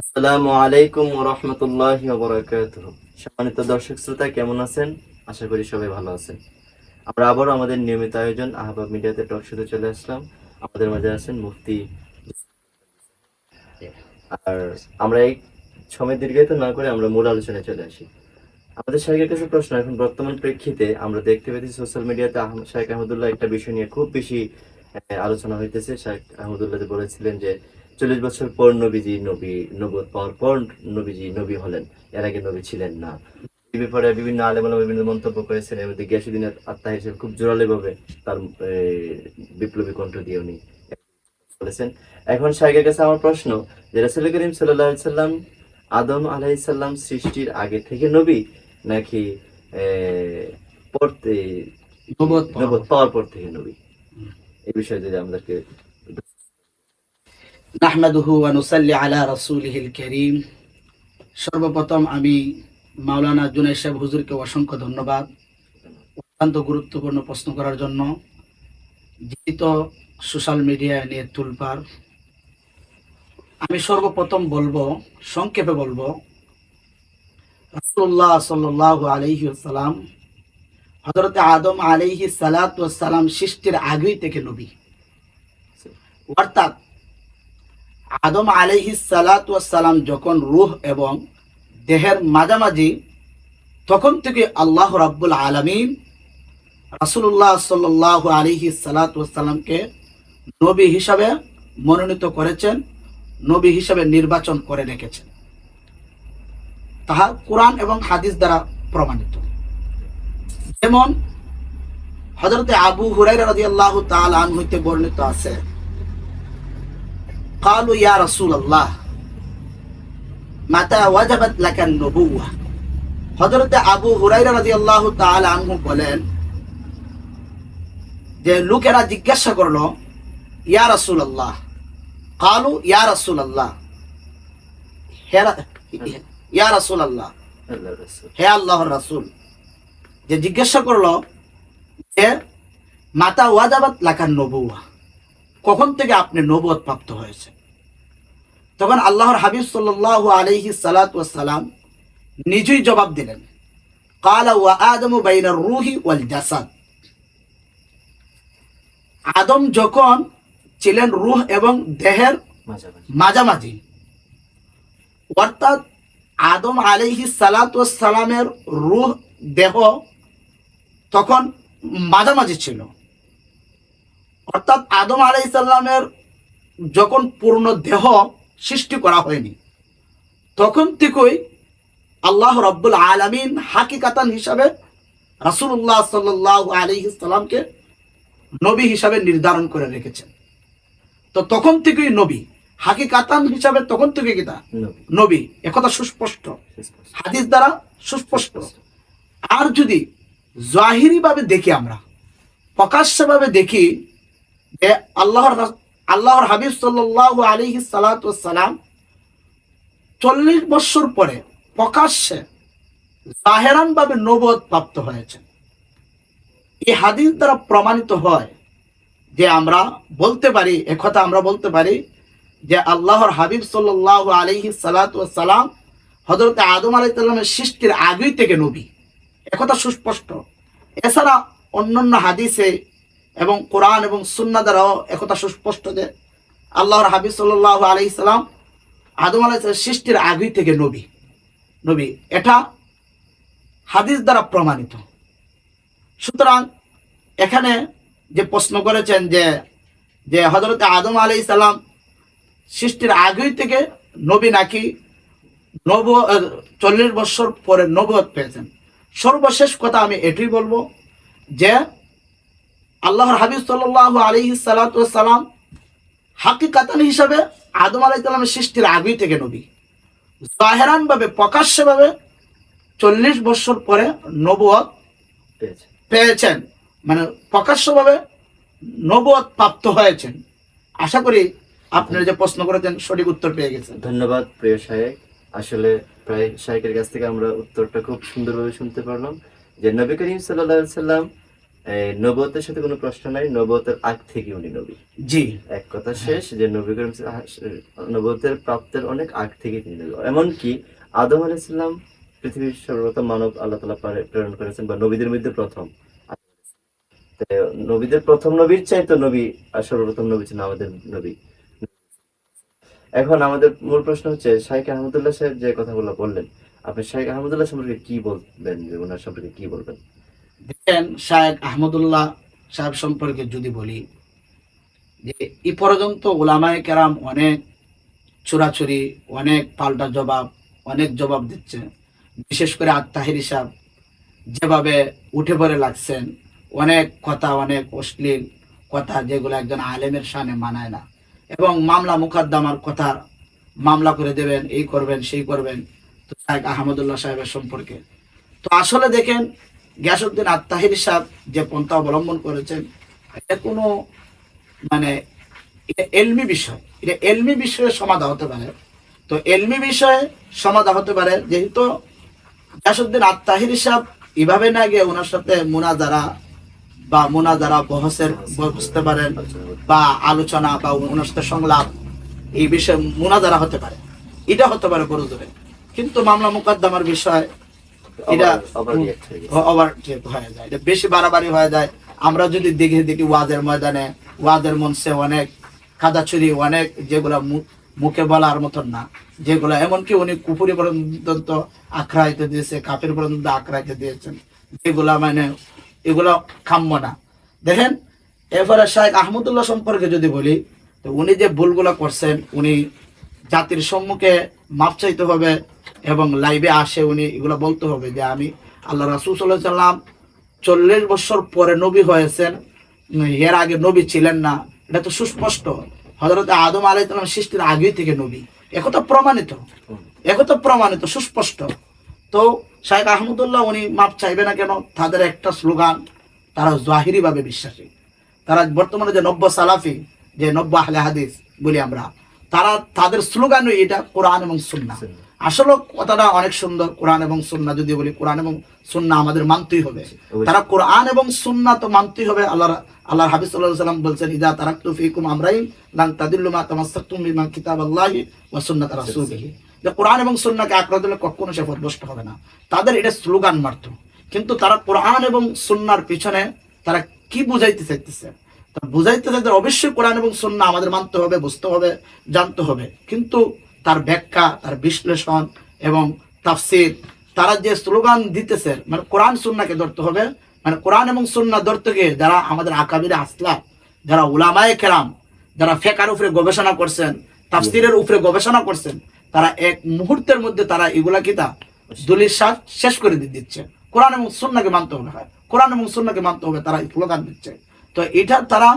আসসালামু আলাইকুম সম্মানিত দর্শক শ্রোতা, কেমন আছেন? আশা করি সবাই ভালো আছেন। আমরা আমাদের নিয়মিত আয়োজন আহবাব মিডিয়াতে টক শুতে চলে আসলাম। আমাদের মাঝে আছেন মুফতি। আর আমরা এই সময় দীর্ঘায়িত না করে আমরা মূল আলোচনায় চলে আসি। আমাদের শাহেকের কাছে প্রশ্ন, এখন বর্তমান প্রেক্ষিতে আমরা দেখতে পেয়েছি সোশ্যাল মিডিয়াতে শাহেক আহমদুল্লাহ একটা বিষয় নিয়ে খুব বেশি আলোচনা হইতেছে। শাহেক আহমদুল্লাহ বলেছিলেন যে চল্লিশ বছর পর নবীজি নবী নবুয়ত পাওয়ার পর নবীজি নবী হলেন। এর আগে নবী ছিলেন না। এই ব্যাপারে বিভিন্ন আলেমালা বিভিন্ন মন্তব্য করেছেন এর মধ্যে গিয়াসুদ্দিনের আত্মা হিসেবে খুব জোরালো ভাবে তার বিপ্লবী কণ্ঠ দিয়ে উনি বলেছেন। এখন শাহেকের কাছে আমার প্রশ্ন যে রাসুল করিম সাল্লাহ সাল্লাম আদম আলাইসাল্লাম সৃষ্টির আগে থেকে নবী নাকি পড়তে নবদ পাওয়ার পর থেকে নবী? এই বিষয়ে যদি আমাদেরকে নাহমাদুহু ওয়া নুসাল্লি আলা রাসূলিহিল কারীম। সর্বপ্রথম আমি মাওলানা জুনাইদ সাহেব হুজুরকে অসংখ্য ধন্যবাদ। অত্যন্ত গুরুত্বপূর্ণ প্রশ্ন করার জন্য। জীবিত সোশ্যাল মিডিয়া নিয়ে তুলপার, আমি সর্বপ্রথম বলব, সংক্ষেপে বলব, রাসূলুল্লাহ সাল্লাল্লাহু আলাইহি ওয়াসাল্লাম, হযরত আদম সালাতু ওয়াসসালাম সৃষ্টির আগেই থেকে নবী। অর্থাৎ আদম আলাইহি সালাম যখন রুহ এবং দেহের মাঝামাঝি, তখন থেকে আল্লাহ রাব্বুল আলামিন রাসূলুল্লাহ সাল্লাল্লাহু আলাইহি সালামকে নবী হিসাবে মনোনীত করেছেন, নবী হিসাবে নির্বাচন করে রেখেছেন। তাহা কোরআন এবং হাদিস দ্বারা প্রমাণিত। যেমন হযরতে আবু হুরাইরা রাদিয়াল্লাহু তাআলা আনহু হইতে বর্ণিত আছে قالوا يا رسول الله متى وجبت لك النبوة হযরতে আবু হুরাইরা রাদিয়াল্লাহু তাআলা আনহু বলেন যে লোকেরা জিজ্ঞাসা করলো ইয়া রাসূলুল্লাহ قالوا ইয়া রাসূলুল্লাহ হে রা- ইয়া রাসূলুল্লাহ আল্লাহ রাসূল হে আল্লাহর রাসূল যে জিজ্ঞাসা করলো যে মাতা ওয়াজাবাত লাকান নবুয়া কখন থেকে আপনি নবুয়ত প্রাপ্ত হয়েছে তখন আল্লাহর হাবিব সাল্লাল্লাহু আলাইহি সালাতু ওয়াসসালাম নিজেই জবাব দিলেন কালা ওয়া আদমু বাইনার রুহি ওয়াল জাসাদ। আদম যখন ছিলেন রুহ এবং দেহের মাঝামাঝি। অর্থাৎ আদম আলাইহি সালামের রুহ দেহ তখন মাঝামাঝি ছিল। অর্থাৎ আদম আলাইহিস সালামের যখন পূর্ণ দেহ সৃষ্টি করা হয়নি তখন থেকেই আল্লাহ রব্বুল আলামিন হাকিকাতান হিসাবে রাসূলুল্লাহ সাল্লাল্লাহু আলাইহি সাল্লামকে নবী হিসাবে নির্ধারণ করে রেখেছেন। তো তখন থেকেই নবী হাকিকাতান হিসাবে তখন থেকে কিতা নবী। একথা সুস্পষ্ট। হাদিস দ্বারা সুস্পষ্ট। আর যদি জাহিরি ভাবে দেখি আমরা প্রকাশ্যভাবে দেখি যে আল্লাহর আল্লাহর হাবিব সাল্লাল্লাহু আলাইহি সালাম চল্লিশ বছর পরে প্রকাশ্যে জাহেরান ভাবে নবদ প্রাপ্ত হয়েছে এই হাদিস দ্বারা প্রমাণিত হয় যে আমরা বলতে পারি একথা আমরা বলতে পারি যে আল্লাহর হাবিব সাল্লাহ আলহি সালাম হজরত আদম আলাইসাল্লামের সৃষ্টির আগেই থেকে নবী। একথা সুস্পষ্ট। এছাড়া অন্যান্য হাদিসে এবং কোরআন এবং সুন্না দ্বারাও একথা সুস্পষ্ট যে আল্লাহর হাবিব আলহি সাল্লাম আদম আলাইসাল্লাম সৃষ্টির আগেই থেকে নবী। নবী, এটা হাদিস দ্বারা প্রমাণিত। সুতরাং এখানে যে প্রশ্ন করেছেন যে যে হজরত আদম আলাই সালাম সৃষ্টির আগেই থেকে নবী নাকি নব চল্লিশ বছর পরে নবত পেয়েছেন। সর্বশেষ কথা আমি এটাই বলব যে আল্লাহর হাবিব সাল্লাহ আলী সালাম হাকিকাতান হিসাবে আদম আলাই সালামের সৃষ্টির আগেই থেকে নবী। জাহেরান ভাবে প্রকাশ্যভাবে চল্লিশ বছর পরে নবুয়ত পেয়েছেন। মানে প্রকাশ্যভাবে নবদ প্রাপ্ত হয়েছেন। আশা করি আপনারা যে প্রশ্ন করেছেন সঠিক উত্তর পেয়ে গেছেন। ধন্যবাদ প্রিয় শায়েক। আসলে প্রায় শায়েকের কাছ থেকে আমরা উত্তরটা খুব সুন্দরভাবে শুনতে পারলাম যে নবী করিম সাল্লাহ সাল্লাম নবতের সাথে কোনো প্রশ্ন নাই নবতের আগ থেকে উনি নবী। জি। এক কথা শেষ যে নবী করিম নবতের প্রাপ্তের অনেক আগ থেকে তিনি নবী। এমনকি আদম আলাইসাল্লাম পৃথিবীর সর্বপ্রথম মানব আল্লাহ তালা প্রেরণ করেছেন বা নবীদের মধ্যে প্রথম। তো নবীদের প্রথম নবীর চাই তো নবী আর সর্বপ্রথম নবী ছিলেন আমাদের নবী। এখন আমাদের মূল প্রশ্ন হচ্ছে শাইখ আহমদুল্লাহ সাহেব যে কথাগুলো বললেন আপনি শাইখ আহমদুল্লাহ সম্পর্কে কি বলবেন? ওনার সম্পর্কে কি বলবেন? দেখেন শায়েক আহমদুল্লাহ সাহেব সম্পর্কে যদি বলি, যে এই পর্যন্ত ওলামায় কেরাম অনেক চোরাচুরি, অনেক পাল্টা জবাব, অনেক জবাব দিচ্ছে। বিশেষ করে আত্মাহির সাহেব যেভাবে উঠে পড়ে লাগছেন, অনেক কথা, অনেক অশ্লীল কথা যেগুলো একজন আলেমের সামনে মানায় না। এবং মামলা মুকদ্দমার কথা মামলা করে দেবেন, এই করবেন, সেই করবেন, তো শাহেক আহমদুল্লাহ সাহেবের সম্পর্কে। তো আসলে দেখেন গিয়াসুদ্দিন আত্মাহির সাহেব যে পন্থা অবলম্বন করেছেন, এটা কোনো মানে এটা এলমি বিষয়, এটা এলমি বিষয়ে সমাধা হতে পারে। তো এলমি বিষয়ে সমাধা হতে পারে, যেহেতু গিয়াসুদ্দিন আত্মাহির সাহেব এভাবে না গিয়ে ওনার সাথে মুনাজারা বা মুনাজারা বহসের বসতে পারেন বা আলোচনা বা ওনার সাথে সংলাপ, এই বিষয়ে মুনাজারা হতে পারে। এটা হতে পারে বড় কিন্তু মামলা মোকদ্দমার বিষয় এটা আবার react গেছে। ওভার হয়ে যায়। এটা বেশি বাড়াবাড়ি হয়ে যায়। আমরা যদি দেখি দেখি ওয়াজের ময়দানে ওয়াজের মঞ্চে অনেক অনেক যেগুলা মুখে বলার মতন না। যেগুলা এমনকি উনি কুপুরি পর্যন্ত আখ্যায়িত দিয়েছে কাপের পর্যন্ত আখ্যায়িত দিয়েছেন। যেগুলা মানে এগুলো কাম্য না। দেখেন এরপরে শাহেখ আহমদুল্লাহ সম্পর্কে যদি বলি তো উনি যে ভুলগুলো করছেন উনি জাতির সম্মুখে মাপ চাইতে হবে এবং লাইভে আসে উনি, এগুলো বলতে হবে যে আমি আল্লাহ রাসুল সাল্লাহ সাল্লাম চল্লিশ বছর পরে নবী হয়েছেন। এর আগে নবী ছিলেন না। এটা তো সুস্পষ্ট। হজরত আদম আলাইসালাম সৃষ্টির আগেই থেকে নবী। একথা প্রমাণিত। একথা প্রমাণিত, সুস্পষ্ট। তো শাহেখ আহমদুল্লাহ উনি মাপ চাইবে না কেন? তাদের একটা স্লোগান, তারা জাহিরি ভাবে বিশ্বাসী। তারা বর্তমানে যে নব্য সালাফি, যে নব্য আহলে হাদিস বলি আমরা, তারা তাদের স্লোগানই এটা কোরআন এবং সুন্না আসলে কথাটা অনেক সুন্দর কোরআন এবং সুন্না যদি বলি কোরআন এবং সুন্না আমাদের মানতেই হবে। তারা কোরআন এবং সুন্না তো মানতেই হবে আল্লাহ আল্লাহ হাবিজ সাল্লাহ সাল্লাম বলছেন ইদা তারাক্তু ফিকুম আমরাইন লান তাদিল্লু মা তামাসসাকতুম বিমা কিতাবাল্লাহি ওয়া সুন্নাত রাসূলিহি। যে কোরআন এবং সুন্নাহকে আঁকড়া দিলে কখনো সে পথভ্রষ্ট হবে না। তাদের এটা স্লোগান মাত্র। কিন্তু তারা কোরআন এবং সুন্নার পিছনে তারা কি বুঝাইতে চাইতেছে? বুঝাইতে চাইতে অবশ্যই কোরআন এবং সুন্না আমাদের মানতে হবে বুঝতে হবে জানতে হবে। কিন্তু তার ব্যাখ্যা, তার বিশ্লেষণ এবং তাফসির, তারা যে স্লোগান দিতেছে মানে কোরআন সুন্নাকে ধরতে হবে মানে কোরআন এবং সুন্না ধরতে গিয়ে যারা আমাদের আকাবিরে আসলা যারা উলামায়ে কেরাম, যারা ফেকার উপরে গবেষণা করছেন, তাফসিরের উপরে গবেষণা করছেন, তারা এক মুহূর্তের মধ্যে তারা এগুলা কিতা? দলিল সাজ শেষ করে দিচ্ছে। কোরআন এবং সুন্নাকে মানতে হবে, হয়। কোরআন এবং সুন্নাকে মানতে হবে, তারা স্লোগান দিচ্ছে। তো এটা তারা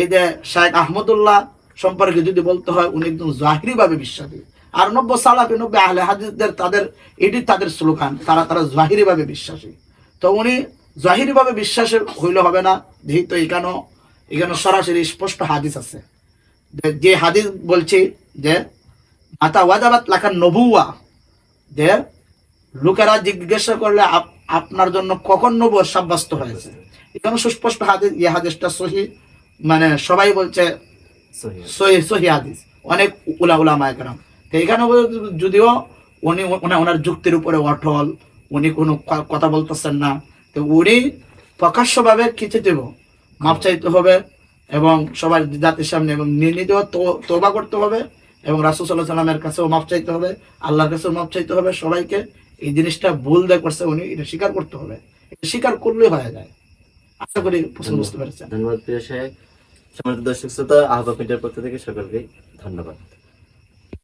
এই যে শাহেখ আহমদুল্লাহ সম্পর্কে যদি বলতে হয়, উনি একদম জাহিরি ভাবে বিশ্বাসী। আর নব্য সালাফি, নব্বই আহলে হাদিসদের তাদের, এটি তাদের স্লোগান, তারা তারা জাহিরি ভাবে বিশ্বাসী। তো উনি জাহিরি ভাবে বিশ্বাসী হইলে হবে না, যেহেতু এখানেও এখানে সরাসরি স্পষ্ট হাদিস আছে। যে- হাদিস বলছি, যে, মাতা ওয়াজাবাত লাখান নবুয়া, যে, লোকেরা জিজ্ঞাসা করলে আপ- আপনার জন্য কখন নবুয়া সাব্যস্ত হয়েছে। এখানে সুস্পষ্ট হাদিস, এই হাদিসটা সহি মানে সবাই বলছে সহি হাদিস। অনেক উলা তো যদিও উনি ওনার যুক্তির উপরে অটল উনি কোনো কথা বলতেছেন না তো উনি প্রকাশ্যভাবে কিছু দেব। মাপ চাইতে হবে এবং সবার জাতির সামনে এবং তোবা করতে হবে এবং রাসুল সাল্লাহ সাল্লামের কাছেও মাপ চাইতে হবে আল্লাহর কাছেও মাপ চাইতে হবে সবাইকে। এই জিনিসটা ভুল দেয় করছে উনি এটা স্বীকার করতে হবে। এটা স্বীকার করলেই হয়ে যায়। আশা করি বুঝতে পেরেছেন। ধন্যবাদ প্রিয় সাহেব। সম্মানিত দর্শক শ্রোতা আহ্বান মিডিয়ার পক্ষ থেকে সকলকে ধন্যবাদ।